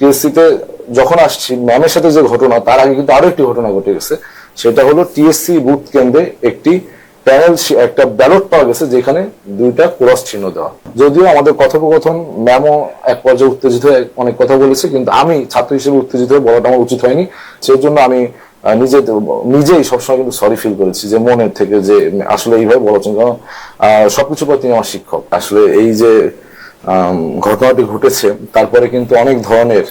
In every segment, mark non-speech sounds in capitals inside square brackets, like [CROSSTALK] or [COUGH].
টিএসসিতে যখন আসছি, ম্যামের সাথে যে ঘটনা, তার আগে কিন্তু আরও একটি ঘটনা ঘটে গেছে। সেটা হলো টিএসসি বুথ কেন্দ্রে একটি প্যানেল, একটা ব্যালট পাওয়া গেছে যেখানে দুইটা ক্রস চিহ্ন দেওয়া। যদিও আমাদের কথোপকথন, ম্যামও এক পর্যায়ে উত্তেজিত হয়ে অনেক কথা বলেছে, কিন্তু আমি ছাত্র হিসেবে উত্তেজিত হয়ে বলাটা আমার উচিত হয়নি। সেই জন্য আমি নিজে নিজেই সবসময় কিন্তু সরি ফিল করেছি যে মনের থেকে যে আসলে এইভাবে বলেছেন কারণ সবকিছু পর তিনি আমার শিক্ষক। আসলে এই যে ঘটনাটি ঘটেছে। তারপরে কিন্তু অনেক ধরনের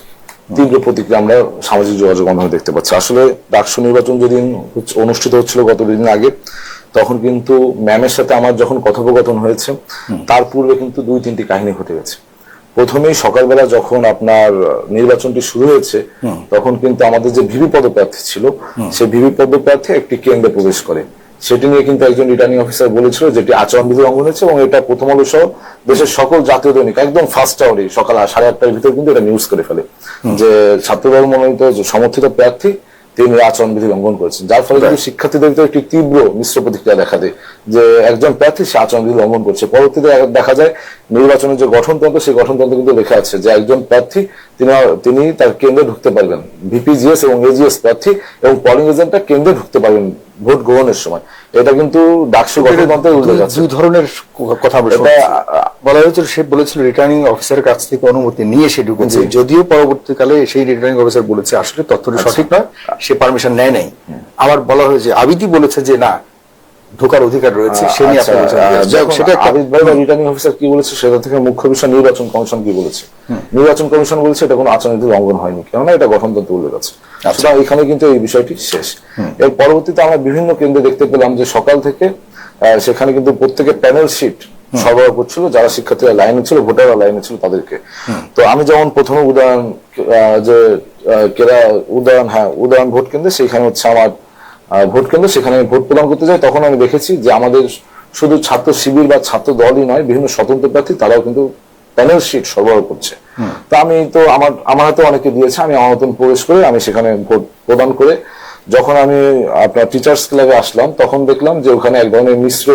তীব্র প্রতিক্রিয়া আমরা সামাজিক যোগাযোগ মাধ্যমে দেখতে পাচ্ছি। আসলে ডাকসু নির্বাচন যেদিন অনুষ্ঠিত হচ্ছিল গত দুদিন আগে তখন কিন্তু ম্যামের সাথে আমার যখন কথোপকথন হয়েছে তার পূর্বে কিন্তু দুই তিনটি কাহিনী ঘটে গেছে। প্রথমেই সকালবেলা যখন আপনার নির্বাচনটি শুরু হয়েছে তখন কিন্তু আমাদের যে ভিভি পদপ্রার্থী ছিল সেই ভিভি পদপ্রার্থী একটি কেন্দ্রে প্রবেশ করে। সেটি নিয়ে কিন্তু একজন রিটার্নিং অফিসার বলেছিল যেটি আচরণবিধি লঙ্ঘন হয়েছে এবং এটা প্রথম আলো সহ দেশের সকল জাতীয় দৈনিক একদম ফার্স্ট আওয়ারে সকাল সাড়ে আটটার ভিতরে কিন্তু এটা নিউজ করে ফেলে। যে ছাত্রদল মনোনীত সমর্থিত প্রার্থী তিনি আচরণবিধি লঙ্ঘন করেছেন। যার ফলে কিন্তু শিক্ষার্থীদের ভিতরে একটি তীব্র মিশ্র প্রতিক্রিয়া দেখা দেয় যে একজন প্রার্থী সে আচরণবিধি লঙ্ঘন করছে। পরবর্তীতে দেখা যায় নির্বাচনের যে গঠনতন্ত্র সেই গঠনতন্ত্র কিন্তু লেখা আছে যে একজন প্রার্থী তিনি তিনি তার কেন্দ্রে ঢুকতে পারবেন। ভিপিজিএস এবং এজিএস প্রার্থী এবং পোলিং এজেন্টটা কেন্দ্রে ঢুকতে পারবেন ভোট গ্রহণের সময়। এটা কিন্তু ডাকসু গঠনতন্ত্রের উল্লেখ আছে দুই ধরনের কথা বলে বলা হয়েছিল সে বলেছিল রিটার্নিং অফিসারের কাছ থেকে অনুমতি নিয়ে সে ঢুকেছে। যদিও পরবর্তীকালে সেই রিটার্নিং অফিসার বলেছে আসলে তথ্যটি সঠিক নয় সে পারমিশন নেয় নাই। আবার বলা হয়েছে আবিদি বলেছে যে না ঢোকার অধিকার রয়েছে সে নিয়ে আচ্ছা, সেটা আবিদ ভাই বা রিটার্নিং অফিসার কি বলেছে সেটা থেকে মুখ্য বিষয় নির্বাচন কমিশন কি বলেছে? নির্বাচন কমিশন বলেছে এটা কোনো আচরণবিধি লঙ্ঘন হয়নি কেননা এটা গঠনতন্ত্র উল্লেখ আছে। আচ্ছা। সুতরাং এখানে কিন্তু এই বিষয়টি শেষ। এর পরবর্তীতে আমরা বিভিন্ন কেন্দ্রে দেখতে পেলাম যে সকাল থেকে সেখানে কিন্তু প্রত্যেকের প্যানেল শিট সরবরাহ করছিল যারা শিক্ষার্থীরা লাইনে ছিল ভোটাররা লাইনে ছিল তাদেরকে। তো আমি যেমন প্রথমে উদাহরণ যে কেরা উদাহরণ হ্যাঁ উদাহরণ ভোট কেন্দ্রে সেখানে হচ্ছে আমার ভোট কেন্দ্র সেখানে আমি ভোট প্রদান করতে যাই। তখন আমি দেখেছি যে আমাদের শুধু ছাত্র শিবির বা ছাত্র দলই নয় বিভিন্ন স্বতন্ত্র প্রার্থী তারাও কিন্তু প্যানেল শিট সরবরাহ করছে। তো আমি তো আমার আমার হাতে অনেকে দিয়েছে আমি আমার মতন প্রবেশ করে আমি সেখানে ভোট প্রদান করে যখন আমি আপনার টিচার্স ক্লাবে আসলাম তখন দেখলাম যে ওখানে এক ধরনের মিশ্র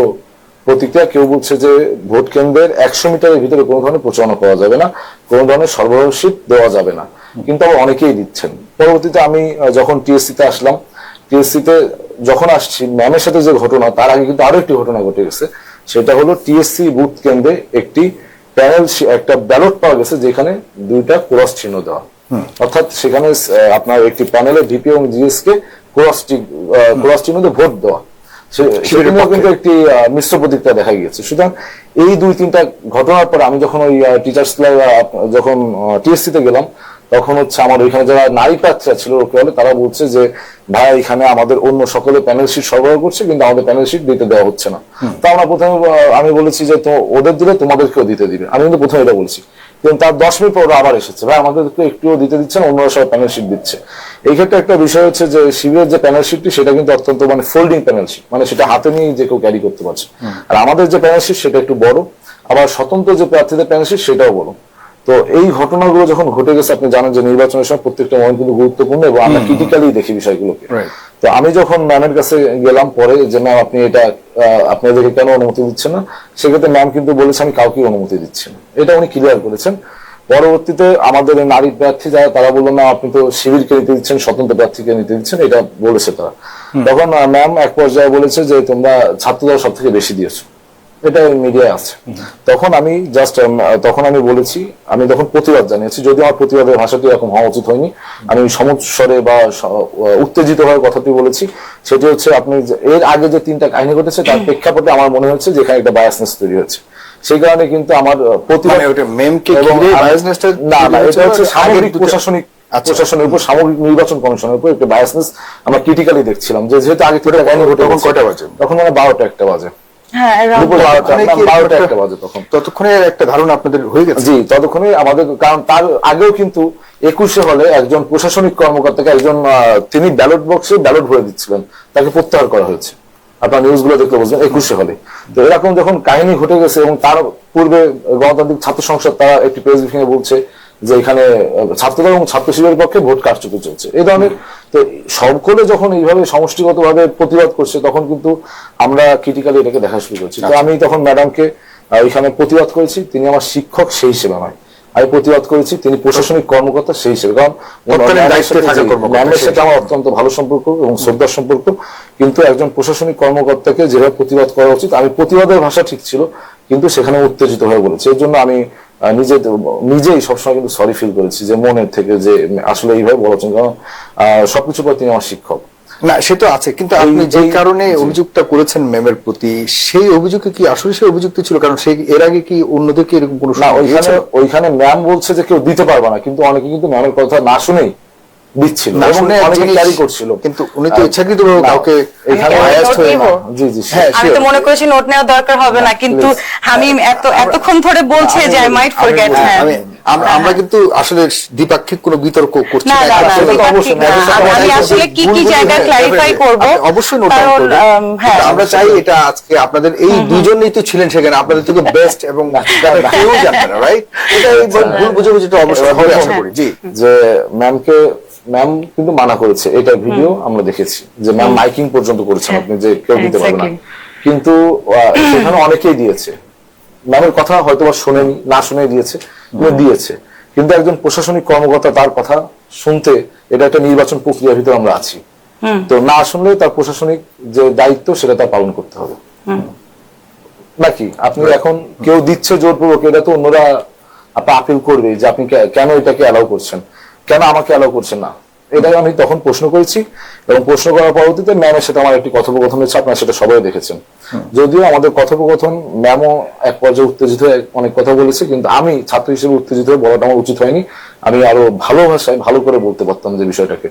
প্রতিক্রিয়া। কেউ বলছে যে ভোট কেন্দ্রের একশো মিটারের ভিতরে কোনো ধরনের প্রচারণা করা যাবে না কোনো ধরনের সরবরাহ শীট দেওয়া যাবে না। কিন্তু আবার অনেকেই দিচ্ছেন। পরবর্তীতে আমি যখন টিএসসিতে আসলাম টিএসসি তে যখন আসছি ম্যামের সাথে যে ঘটনা তার আগে কিন্তু আরও একটি ঘটনা ঘটে গেছে। সেটা হলো টিএসসি বুথ কেন্দ্রে একটি প্যানেল একটা ব্যালট পাওয়া গেছে যেখানে দুইটা ক্রস চিহ্ন দেওয়া। অর্থাৎ সেখানে আপনার একটি প্যানেলে ডিপি এবং জিএস কে ক্রস ক্রস চিহ্ন দিয়ে ভোট দেওয়া। কিন্তু একটি মিশ্র প্রতিক্রিয়া দেখা গিয়েছে। সুতরাং এই দুই তিনটা ঘটনার পরে আমি যখন ওই টিচার্স যখন টিএসসি তে গেলাম তখন হচ্ছে আমার ওইখানে যারা নারী প্রার্থীরা ছিল লোকে তারা বলছে যে ভাই এখানে আমাদের অন্য সকলে প্যানেল শিট সরবরাহ করছে কিন্তু আমাদের প্যানেল শিট দিতে দেওয়া হচ্ছে না। তো আমরা প্রথমে আমি বলেছি যে তো ওদের দিলে তোমাদেরকেও দিতে দিবে। আমি কিন্তু প্রথমে এটা বলছি। কিন্তু তার দশ মিনিট পর আবার এসেছে। ভাই আমাদেরকে একটুও দিতে দিচ্ছে না অন্যরা সবাই প্যানেল শিট দিচ্ছে। এই ক্ষেত্রে একটা বিষয় হচ্ছে যে শিবিরের যে প্যানেল শিটটি সেটা কিন্তু অত্যন্ত মানে ফোল্ডিং প্যানেল শিট মানে সেটা হাতে নিয়ে যে কেউ ক্যারি করতে পারছে। আর আমাদের যে প্যানেল শিট সেটা একটু বড়। আবার স্বতন্ত্র যে প্রার্থীদের প্যানেল শিট সেটাও বড়। তো এই ঘটনাগুলো যখন ঘটে গেছে আপনি জানেন যে নির্বাচনের সময় প্রত্যেকটা মহিলা কিন্তু গুরুত্বপূর্ণ এবং আমরা ক্রিটিক্যালি দেখি বিষয়গুলোকে। তো আমি যখন ম্যামের কাছে গেলাম পরে যে ম্যাম আপনি এটা আপনাদেরকে কেন অনুমতি দিচ্ছেন না? সেক্ষেত্রে ম্যাম কিন্তু বলেছে আমি কাউকে অনুমতি দিচ্ছি না। এটা উনি ক্লিয়ার করেছেন। পরবর্তীতে আমাদের নারী প্রার্থী যারা তারা বলল না আপনি তো শিবিরকে নিতে দিচ্ছেন স্বতন্ত্র প্রার্থীকে নিতে দিচ্ছেন। এটা বলেছে তারা। তখন ম্যাম এক পর্যায়ে বলেছে যে তোমরা ছাত্রদল সব থেকে বেশি দিয়েছ। এটা মিডিয়ায় আছে তখন আমি জাস্ট তখন আমি বলেছি আমি তখন প্রতিবাদ জানিয়েছি যদি আমার প্রতিবাদের ভাষাটি এরকম হওয়া উচিত হয়নি আমি সমস্বরে বা উত্তেজিত হয়ে কথাটি বলেছি সেটি হচ্ছে আপনি এর আগে যে তিনটা কাহিনী ঘটেছে তার প্রেক্ষাপটে আমার মনে হচ্ছে যে এখানে একটা বায়াসনেস তৈরি হয়েছে সেই কারণে কিন্তু আমার প্রতিবাদ মানে না না এটা হচ্ছে প্রশাসনিক আচ্ছা। প্রশাসনের উপর সামগ্রিক নির্বাচন কমিশনের উপর একটা বায়াসনেস আমরা ক্রিটিক্যালি দেখছিলাম যে যেহেতু আগে কয়টা বাজে? তখন মানে বারোটা একটা বাজে হ্যাঁ রাত দুপুর বারোটা ততক্ষণে না, কি বারোটা একটা- একটা বাজে তখন। ততক্ষণে একটা ধারণা আপনাদের হয়ে গেছে? জি ততক্ষণে আমাদের কারণ তার আগেও কিন্তু একুশে হলে একজন প্রশাসনিক কর্মকর্তাকে একজন তিনি ব্যালট বক্সে ব্যালট ভরে দিচ্ছিলেন। তাকে প্রত্যাহার করা হয়েছে। আপনার নিউজগুলো দেখলে বুঝবেন একুশে হলে। তো এরকম যখন কাহিনী ঘটে গেছে এবং তার পূর্বে গণতান্ত্রিক ছাত্র সংসদ তারা একটি প্রেস ব্রিফিং এ বলছে যে এখানে আহ, ছাত্রদল এবং ছাত্র শিবিরের পক্ষে ভোট কারচুপি চলছে। এই ধরনের তো সকলে যখন এইভাবে সমষ্টিগতভাবে প্রতিবাদ করছে তখন কিন্তু আমরা ক্রিটিক্যালি এটাকে দেখা শুরু করছি। তো আমি তখন ম্যাডামকে ওইখানে প্রতিবাদ করেছি। তিনি আমার শিক্ষক সেই হিসেবে নয়। আমি প্রতিবাদ করেছি তিনি প্রশাসনিক কর্মকর্তা সেই হিসেবে। কারণ ম্যামের সাথে আমার অত্যন্ত ভালো সম্পর্ক এবং শ্রদ্ধার সম্পর্ক। কিন্তু একজন প্রশাসনিক কর্মকর্তাকে যেভাবে প্রতিবাদ করা উচিত আমি প্রতিবাদের ভাষা ঠিক ছিল কিন্তু সেখানে উত্তেজিত হয়ে বলেছি। এর জন্য আমি নিজে নিজেই সবসময় কিন্তু সরি ফিল করেছি যে মনের থেকে যে আসলে এইভাবে বলেছেন উচিত কারণ সবকিছু পর তিনি আমার শিক্ষক। না সে তো আছে কিন্তু আপনি যে কারণে। অভিযোগটা করেছেন ম্যামের প্রতি সেই অভিযোগে কি আসলে সেই অভিযুক্ত ছিল? কারণ সেই এর আগে কি অন্যদেরকে এরকম কোনো না ওইখানে ওইখানে ম্যাম বলছে যে কেউ দিতে পারবে না কিন্তু অনেকে কিন্তু ম্যামের কথা না শুনেই দিচ্ছিল। ক্যারি করছিল কিন্তু উনি তো ইচ্ছাকৃতভাবে কাউকে এখানে নোট হয়ে জি জি হ্যাঁ, আমি তো মনে করেছি নোট নেওয়ার দরকার হবে না কিন্তু হামিম এত এতক্ষণ ধরে বলছে যে আই মাইট ফরগেট হ্যাঁ। আমরা কিন্তু আসলে দ্বিপাক্ষিক কোনো বিতর্ক করছি না, আমি আসলে কি কি জায়গা হ্যাঁ, ক্লারিফাই করব? অবশ্যই নোট হ্যাঁ। আমরা চাই এটা আজকে আপনাদের এই দুজনেই তো ছিলেন সেখানে আপনাদের থেকে বেস্ট এবং [LAUGHS] কেউ জানবে না রাইট এটা এই ভুল বুঝাবুঝিটা অবশ্যই হবে আশা করি। জি। যে ম্যামকে ম্যাম কিন্তু মানা করেছে। এটা ভিডিও আমরা দেখেছি যে ম্যাম মাইকিং পর্যন্ত করেছেন হ্যাঁ, আপনি যে কেউ দিতে পারবে না। কিন্তু সেখানে অনেকেই দিয়েছে। ম্যামের কথা হয়তো বা শোনেনি না শুনে দিয়েছে দিয়েছে। কিন্তু একজন প্রশাসনিক কর্মকর্তা তার কথা শুনতে এটা একটা নির্বাচন প্রক্রিয়ার ভিতরে আমরা আছি। তো না শুনলে তার প্রশাসনিক যে দায়িত্ব সেটা তার পালন করতে হবে। নাকি? আপনি এখন কেউ দিচ্ছে জোরপূর্বক এটা তো অন্যরা আপনি আপিল করবে যে আপনি কেন এটাকে অ্যালাউ করছেন? কেন আমাকে অ্যালাউ করছেন না? এটাই আমি তখন প্রশ্ন করেছি এবং প্রশ্ন করার পরবর্তীতে ম্যামের সাথে আমার একটি কথোপকথন হয়েছে আপনারা সেটা সবাই দেখেছেন। যদিও আমাদের কথোপকথন ম্যামও এক পর্যায়ে উত্তেজিত হয়ে অনেক কথা বলেছে কিন্তু আমি ছাত্র হিসেবে উত্তেজিত হয়ে বলাটা আমার উচিত হয়নি। আমি আরও ভালো ভাষায় ভালো করে বলতে পারতাম যে বিষয়টাকে।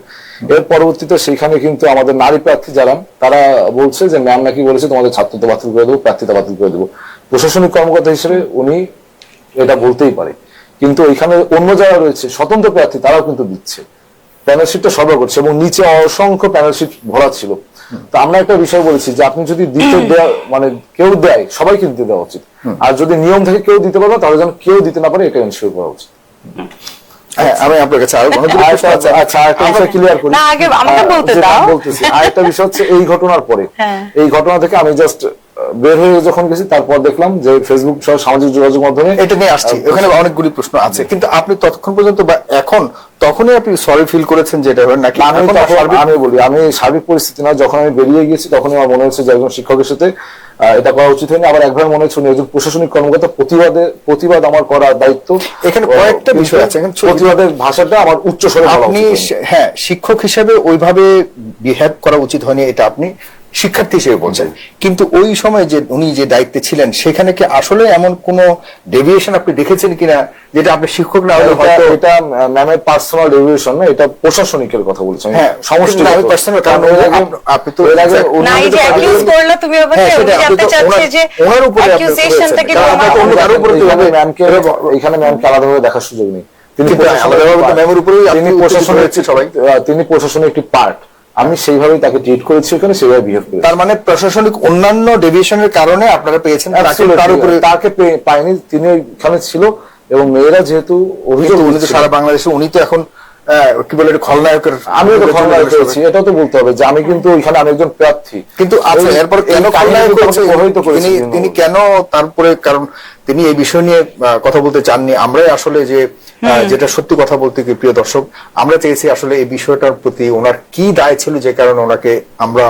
এর পরবর্তীতে সেখানে কিন্তু আমাদের নারী প্রার্থী যারা তারা বলছে যে ম্যাম নাকি বলেছে তোমাদের ছাত্রত্ব বাতিল করে দেবো প্রার্থিতা বাতিল করে দেবো। প্রশাসনিক কর্মকর্তা হিসেবে উনি এটা বলতেই পারে। কিন্তু ওইখানে অন্য যারা রয়েছে স্বতন্ত্র প্রার্থী তারাও কিন্তু দিচ্ছে। প্যানেল শিটটা সরবরাহ করছে এবং নিচে অসংখ্য প্যানেল শিট ভরা ছিল। তো আমরা একটা বিষয় বলেছি যে আপনি যদি দিতে [CLEARS THROAT] দেওয়া মানে কেউ দেয় সবাইকে দিতে দেওয়া উচিত। আর যদি নিয়ম থেকে কেউ দিতে পারবে তাহলে যেন কেউ দিতে না পারে এটা এনশিওর করা উচিত। হ্যাঁ আমি আপনার কাছে আরও অনেকগুলো আচ্ছা আচ্ছা বিষয় ক্লিয়ার করি। আগে আমাকে বলতে দাও। বলতেছি আরেকটা বিষয় হচ্ছে এই ঘটনার পরে। হ্যাঁ। এই ঘটনা থেকে আমি জাস্ট বের হয়ে যখন গেছি তারপর দেখলাম যে ফেসবুক সহ সামাজিক যোগাযোগ মাধ্যমে এটা নিয়ে আসছি। ওখানে অনেকগুলি প্রশ্ন আছে। কিন্তু আপনি ততক্ষণ পর্যন্ত বা এখন তখনই আপনি সরি ফিল করেছেন যেটা নাকি আমি তখন আমি বলি আমি সার্বিক পরিস্থিতি না যখন আমি বেরিয়ে গেছি তখনই আমার মনে হচ্ছে যে একজন শিক্ষকের সাথে এটা করা উচিত হয়নি। আবার একবার মনে হচ্ছে একজন প্রশাসনিক কর্মকর্তা প্রতিবাদে প্রতিবাদ আমার করার দায়িত্ব। এখানে কয়েকটা বিষয় আছে, প্রতিবাদের ভাষাটা আমার উচ্চ স্বরে আপনি হ্যাঁ শিক্ষক হিসেবে ওইভাবে বিহেভ করা উচিত হয়নি এটা আপনি শিক্ষার্থী হিসেবে বলছেন। কিন্তু ওই সময় যে উনি যে দায়িত্বে ছিলেন সেখানে কি আসলে এমন কোন ডেভিয়েশন আপনি দেখেছেন কিনা যেটা আপনি শিক্ষক না হলে এটা হয়তো এটা ম্যামের পার্সোনাল ডেভিয়েশন না এটা প্রশাসনিকের কথা বলছেন। হ্যাঁ, সমষ্টি আমি personal, কারণ আপনি তো এর আগে উনি না এই যে অ্যাকিউজ করল তুমি হ্যাঁ, জানতে তো চাচ্ছে যে ওনার উপরে ম্যামকে এখানে ম্যামকে আলাদাভাবে দেখার সুযোগ নেই। তিনি কিন্তু প্রশাসনের উপরেই আপনি তিনি প্রশাসনের সবাই। আহ, তিনি প্রশাসনের একটি পার্ট আমি সেইভাবেই তাকে ট্রিট করেছি ওখানে সেইভাবে বিহেভ করেছি। তার মানে প্রশাসনিক অন্যান্য ডেভিয়েশনের কারণে আপনারা পেয়েছেন তার উপরে তাকে পে- পায়নি তিনি ওখানে ছিল এবং মেয়েরা যেহেতু অভিযোগ উনি তো সারা বাংলাদেশে উনি তো এখন আহ, কি বলে খলনায়কের আমিও তো খলনায়ক হয়েছি এটাও তো বলতে হবে যে আমি কিন্তু ওইখানে আমি একজন প্রার্থী। কিন্তু আচ্ছা এরপর কেন খলনায়ক তিনি। কেন তারপরে কারণ তিনি এই বিষয় নিয়ে কথা বলতে চাননি। আমরাই আসলে যে যেটা সত্যি কথা বলতে কি প্রিয় দর্শক আমরা চেয়েছি আসলে এই বিষয়টার প্রতি ওনার কি দায় ছিল যে কারণে ওনাকে আমরা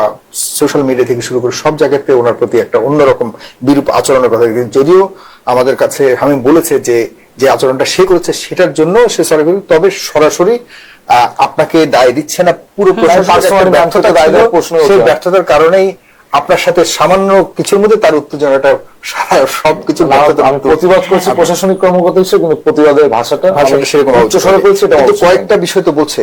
সোশ্যাল মিডিয়া থেকে শুরু করে সব জায়গাতে ওনার প্রতি একটা অন্যরকম বিরূপ আচরণের কথা যদিও আমাদের কাছে হামিম বলেছে যে যে আচরণটা সে করেছে সেটার জন্য সে সরি তবে সরাসরি আহ, আপনাকে দায় দিচ্ছে না পুরো প্রশ্ন ব্যর্থতার কারণেই আপনার সাথে সামান্য কিছুর মধ্যে তার উত্তেজনাটা সবকিছু আমি প্রতিবাদ করছি প্রশাসনিক কর্মকর্তা হিসেবে কিন্তু প্রতিবাদের ভাষাটা ভাষাটা সেরকম উচ্চস্বরে এটা কয়েকটা বিষয় তো বলছে।